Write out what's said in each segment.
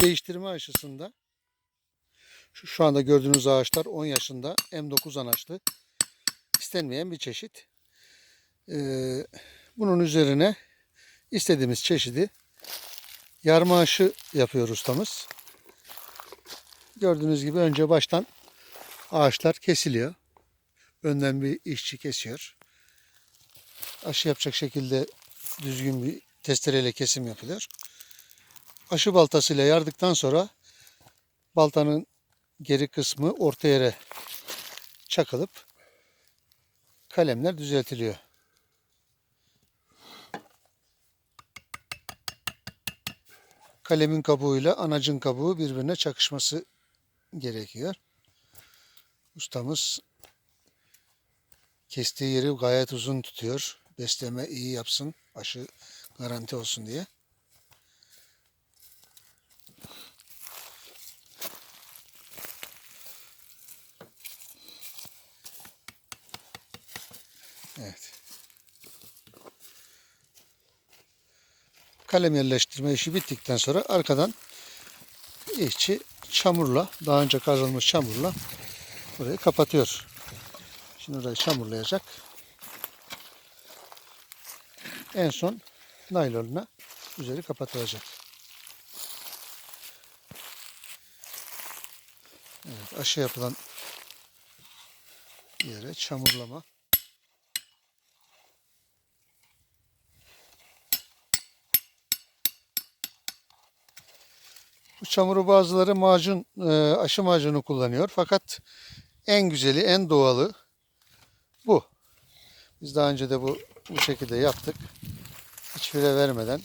değiştirme aşısında şu, şu anda gördüğünüz ağaçlar 10 yaşında M9 anaçlı istenmeyen bir çeşit. Ee, bunun üzerine istediğimiz çeşidi yarma aşı yapıyor ustamız. Gördüğünüz gibi önce baştan ağaçlar kesiliyor. Önden bir işçi kesiyor. Aşı yapacak şekilde düzgün bir testereyle kesim yapılıyor. Aşı baltasıyla yardıktan sonra baltanın geri kısmı orta yere çakılıp kalemler düzeltiliyor. Kalemin kabuğuyla anacın kabuğu birbirine çakışması gerekiyor. Ustamız kestiği yeri gayet uzun tutuyor. Besleme iyi yapsın, aşı garanti olsun diye. Evet. Kalem yerleştirme işi bittikten sonra arkadan işçi çamurla, daha önce kazılmış çamurla burayı kapatıyor. Şimdi orayı çamurlayacak. En son naylonla üzeri kapatılacak. Evet, aşı yapılan yere çamurlama. Bu çamuru bazıları macun, e, aşı macunu kullanıyor. Fakat en güzeli, en doğalı bu. Biz daha önce de bu, bu şekilde yaptık. Hiç fire vermeden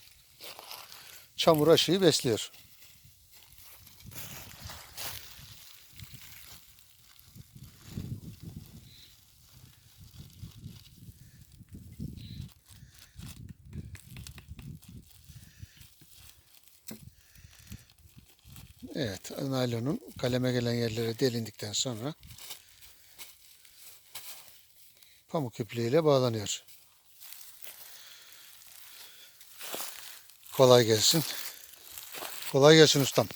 çamur aşıyı besliyor. Evet, naylonun kaleme gelen yerlere delindikten sonra pamuk ipliğiyle bağlanıyor. Kolay gelsin. Kolay gelsin ustam.